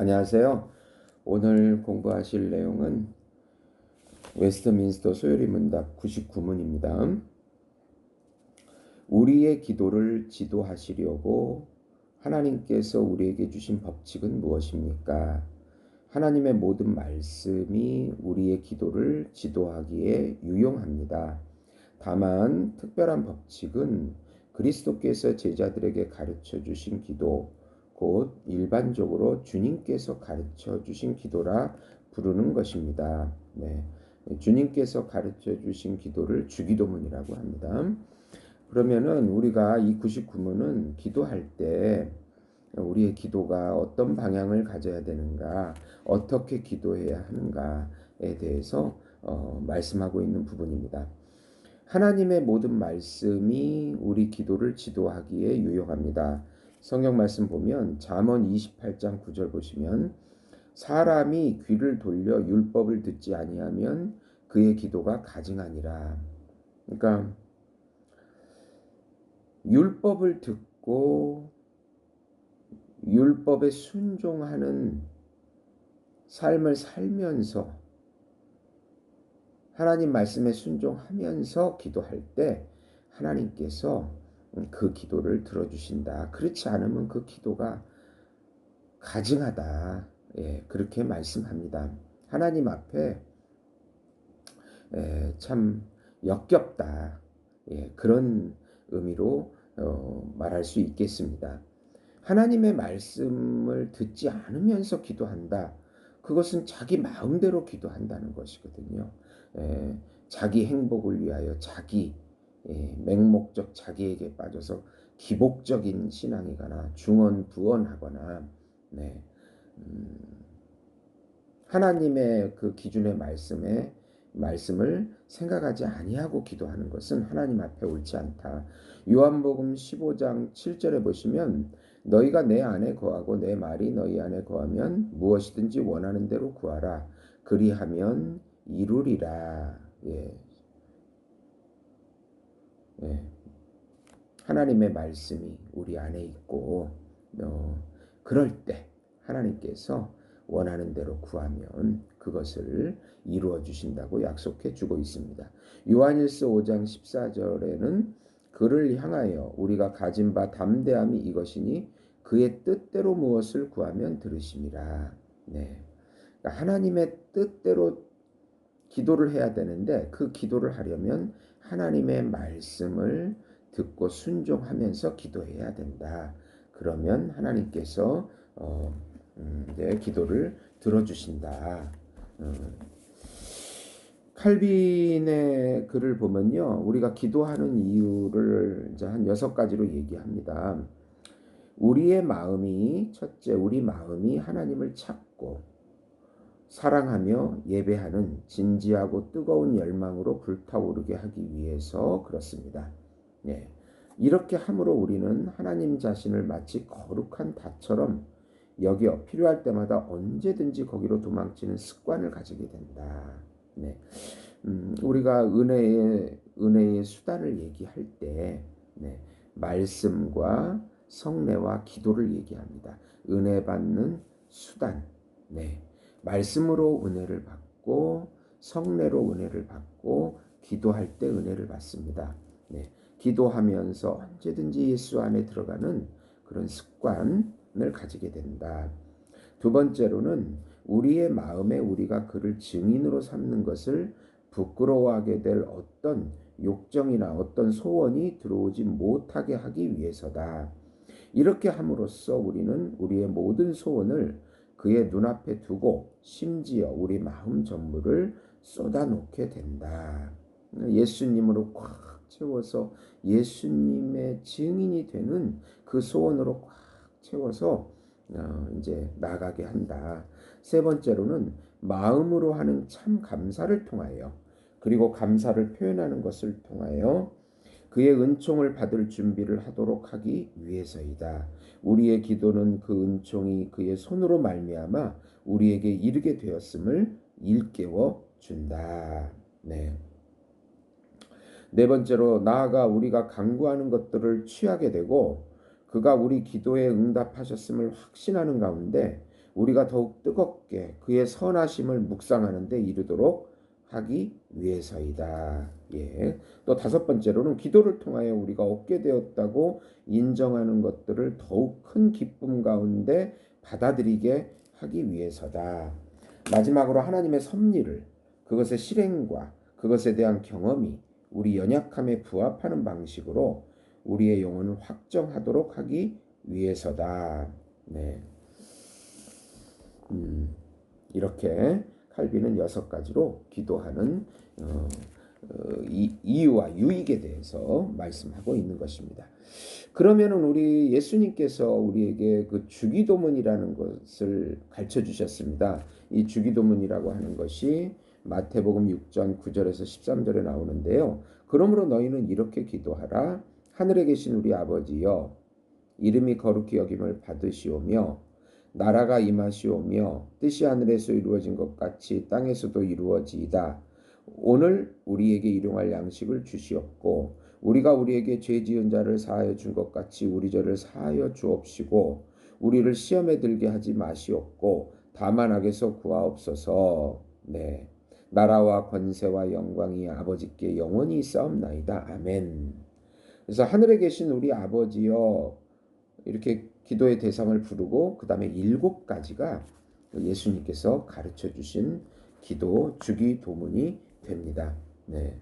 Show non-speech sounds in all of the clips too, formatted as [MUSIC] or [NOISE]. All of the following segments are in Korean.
안녕하세요. 오늘 공부하실 내용은 웨스트민스터 소요리 문답 99문입니다. 우리의 기도를 지도하시려고 하나님께서 우리에게 주신 법칙은 무엇입니까? 하나님의 모든 말씀이 우리의 기도를 지도하기에 유용합니다. 다만 특별한 법칙은 그리스도께서 제자들에게 가르쳐 주신 기도, 곧 일반적으로 주님께서 가르쳐 주신 기도라 부르는 것입니다. 네. 주님께서 가르쳐 주신 기도를 주기도문이라고 합니다. 그러면은 우리가 이 99문은 기도할 때 우리의 기도가 어떤 방향을 가져야 되는가, 어떻게 기도해야 하는가에 대해서 어, 말씀하고 있는 부분입니다. 하나님의 모든 말씀이 우리 기도를 지도하기에 유용합니다. 성경 말씀 보면 잠언 28장 9절 보시면 사람이 귀를 돌려 율법을 듣지 아니하면 그의 기도가 가증하니라. 그러니까 율법을 듣고 율법에 순종하는 삶을 살면서 하나님 말씀에 순종하면서 기도할 때 하나님께서 그 기도를 들어주신다. 그렇지 않으면 그 기도가 가증하다. 예, 그렇게 말씀합니다. 하나님 앞에 예, 참 역겹다. 예, 그런 의미로 어, 말할 수 있겠습니다. 하나님의 말씀을 듣지 않으면서 기도한다. 그것은 자기 마음대로 기도한다는 것이거든요. 예, 자기 행복을 위하여 자기 예, 맹목적 자기에게 빠져서 기복적인 신앙이거나 중언부언하거나 네, 음, 하나님의 그 기준의 말씀에 말씀을 생각하지 아니하고 기도하는 것은 하나님 앞에 옳지 않다. 요한복음 15장 7절에 보시면 너희가 내 안에 거하고 내 말이 너희 안에 거하면 무엇이든지 원하는 대로 구하라. 그리하면 이루리라. 예. 예. 하나님의 말씀이 우리 안에 있고 어, 그럴 때 하나님께서 원하는 대로 구하면 그것을 이루어 주신다고 약속해 주고 있습니다. 요한일서 5장 14절에는 그를 향하여 우리가 가진 바 담대함이 이것이니 그의 뜻대로 무엇을 구하면 들으심이라. 네. 그러니까 하나님의 뜻대로 기도를 해야 되는데 그 기도를 하려면 하나님의 말씀을 듣고 순종하면서 기도해야 된다. 그러면 하나님께서 어, 음, 내 기도를 들어주신다. 음. 칼빈의 글을 보면요, 우리가 기도하는 이유를 이제 한 여섯 가지로 얘기합니다. 우리의 마음이 첫째, 우리 마음이 하나님을 찾고 사랑하며 예배하는 진지하고 뜨거운 열망으로 불타오르게 하기 위해서 그렇습니다. 예. 이렇게 함으로 우리는 하나님 자신을 마치 거룩한 닭처럼 여기어 필요할 때마다 언제든지 거기로 도망치는 습관을 가지게 된다. 네. 음, 우리가 은혜의 은혜의 수단을 얘기할 때 네, 말씀과 성례와 기도를 얘기합니다. 은혜 받는 수단. 네. 말씀으로 은혜를 받고 성례로 은혜를 받고 기도할 때 은혜를 받습니다. 네. 기도하면서 언제든지 예수 안에 들어가는 그런 습관을 가지게 된다. 두 번째로는 우리의 마음에 우리가 그를 증인으로 삼는 것을 부끄러워하게 될 어떤 욕정이나 어떤 소원이 들어오지 못하게 하기 위해서다. 이렇게 함으로써 우리는 우리의 모든 소원을 그의 눈앞에 두고 심지어 우리 마음 전부를 쏟아놓게 된다. 예수님으로 꽉 채워서 예수님의 증인이 되는 그 소원으로 꽉 채워서 어, 이제 나가게 한다. 세 번째로는 마음으로 하는 참 감사를 통하여 그리고 감사를 표현하는 것을 통하여 그의 은총을 받을 준비를 하도록 하기 위해서이다. 우리의 기도는 그 은총이 그의 손으로 말미암아 우리에게 이르게 되었음을 일깨워 준다. 네. 네 번째로 나아가 우리가 강구하는 것들을 취하게 되고 그가 우리 기도에 응답하셨음을 확신하는 가운데 우리가 더욱 뜨겁게 그의 선하심을 묵상하는데 이르도록 하기 위해서이다. 예. 또 다섯 번째로는 기도를 통하여 우리가 얻게 되었다고 인정하는 것들을 더욱 큰 기쁨 가운데 받아들이게 하기 위해서다. 마지막으로 하나님의 섭리를 그것의 실행과 그것에 대한 경험이 우리 연약함에 부합하는 방식으로 우리의 영혼을 확정하도록 하기 위해서다. 네. 음, 이렇게 칼빈은 여섯 가지로 기도하는 어, 어, 이, 이유와 유익에 대해서 말씀하고 있는 것입니다. 그러면은 우리 예수님께서 우리에게 그 주기도문이라는 것을 가르쳐 주셨습니다. 이 주기도문이라고 하는 것이 마태복음 6장 9절에서 13절에 나오는데요. 그러므로 너희는 이렇게 기도하라. 하늘에 계신 우리 아버지여 이름이 거룩히 여김을 받으시오며 나라가 임하시오며 뜻이 하늘에서 이루어진 것 같이 땅에서도 이루어지이다. 오늘 우리에게 일용할 양식을 주시옵고 우리가 우리에게 죄 지은 자를 사하여 준 것 같이 우리 죄를 사하여 주옵시고 우리를 시험에 들게 하지 마시옵고 다만 악에서 구하옵소서. 네. 나라와 권세와 영광이 아버지께 영원히 있사옵나이다. 아멘. 그래서 하늘에 계신 우리 아버지여 이렇게 기도의 대상을 부르고 그 다음에 일곱 가지가 예수님께서 가르쳐 주신 기도 주기 도문이 됩니다. 네.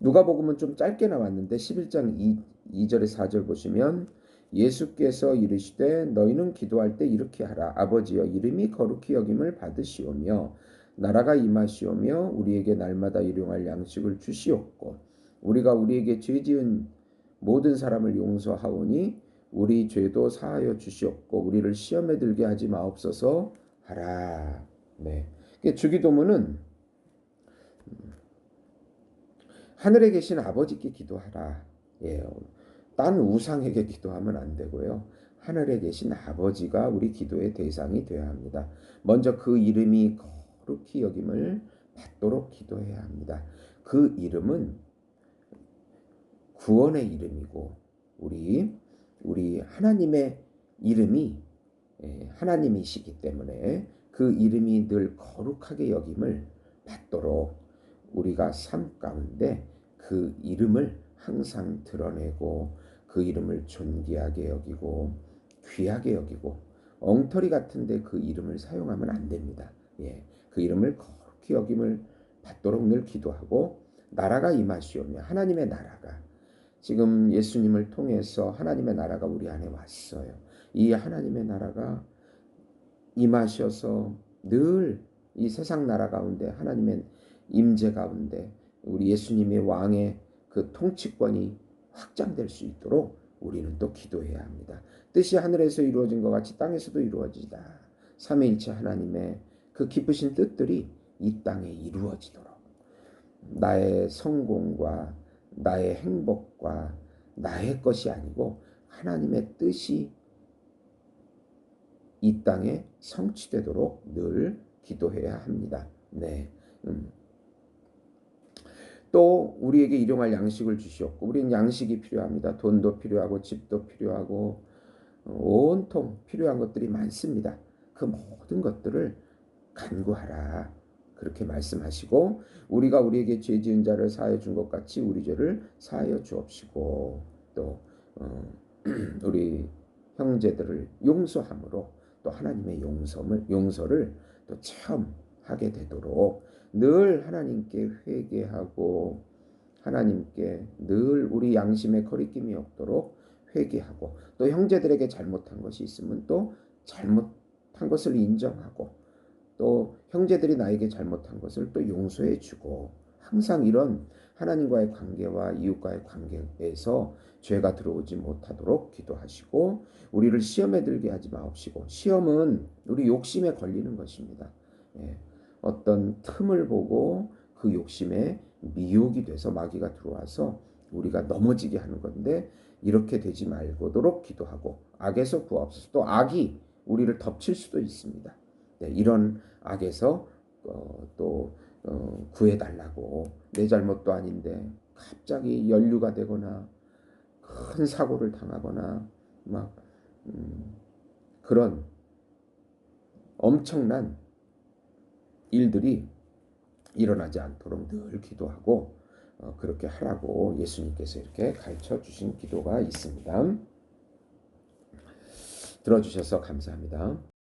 누가복음은 좀 짧게 나왔는데 11장 2, 2절에 4절 보시면 예수께서 이르시되 너희는 기도할 때 이렇게 하라 아버지여 이름이 거룩히 여김을 받으시오며 나라가 임하시오며 우리에게 날마다 일용할 양식을 주시옵고 우리가 우리에게 죄 지은 모든 사람을 용서하오니 우리 죄도 사하여 주시옵고 우리를 시험에 들게 하지 마옵소서 하라. 네. 주기도문은 하늘에 계신 아버지께 기도하라. 예. 딴 우상에게 기도하면 안 되고요. 하늘에 계신 아버지가 우리 기도의 대상이 되어야 합니다. 먼저 그 이름이 거룩히 여김을 받도록 기도해야 합니다. 그 이름은 구원의 이름이고 우리 우리 하나님의 이름이 예, 하나님이시기 때문에 그 이름이 늘 거룩하게 여김을 받도록 우리가 삶 가운데 그 이름을 항상 드러내고 그 이름을 존귀하게 여기고 귀하게 여기고 엉터리 같은데 그 이름을 사용하면 안 됩니다. 예, 그 이름을 거룩히 여김을 받도록 늘 기도하고 나라가 임하시오며 하나님의 나라가 지금 예수님을 통해서 하나님의 나라가 우리 안에 왔어요. 이 하나님의 나라가 임하셔서 늘 이 세상 나라 가운데 하나님의 임재 가운데 우리 예수님의 왕의 그 통치권이 확장될 수 있도록 우리는 또 기도해야 합니다. 뜻이 하늘에서 이루어진 것 같이 땅에서도 이루어지다. 삼위일체 하나님의 그 기쁘신 뜻들이 이 땅에 이루어지도록 나의 성공과 나의 행복과 나의 것이 아니고 하나님의 뜻이 이 땅에 성취되도록 늘 기도해야 합니다. 네. 음. 또 우리에게 일용할 양식을 주시옵고 우리는 양식이 필요합니다. 돈도 필요하고 집도 필요하고 어, 온통 필요한 것들이 많습니다. 그 모든 것들을 간구하라. 그렇게 말씀하시고 우리가 우리에게 죄 지은 자를 사하여 준 것 같이 우리 죄를 사하여 주옵시고 또 어, [CLEARS THROAT] 우리 형제들을 용서함으로 또 하나님의 용서를 용서를 또 체험하게 되도록 늘 하나님께 회개하고 하나님께 늘 우리 양심의 거리낌이 없도록 회개하고 또 형제들에게 잘못한 것이 있으면 또 잘못한 것을 인정하고 또 형제들이 나에게 잘못한 것을 또 용서해 주고 항상 이런 하나님과의 관계와 이웃과의 관계에서 죄가 들어오지 못하도록 기도하시고 우리를 시험에 들게 하지 마옵시고 시험은 우리 욕심에 걸리는 것입니다. 예. 어떤 틈을 보고 그 욕심에 미혹이 돼서 마귀가 들어와서 우리가 넘어지게 하는 건데 이렇게 되지 말고도록 기도하고 악에서 구하옵소서 또 악이 우리를 덮칠 수도 있습니다. 네, 이런 악에서 어, 또 어, 구해달라고 내 잘못도 아닌데 갑자기 연류가 되거나 큰 사고를 당하거나 막 음, 그런 엄청난 일들이 일어나지 않도록 늘 기도하고 어, 그렇게 하라고 예수님께서 이렇게 가르쳐 주신 기도가 있습니다. 들어주셔서 감사합니다.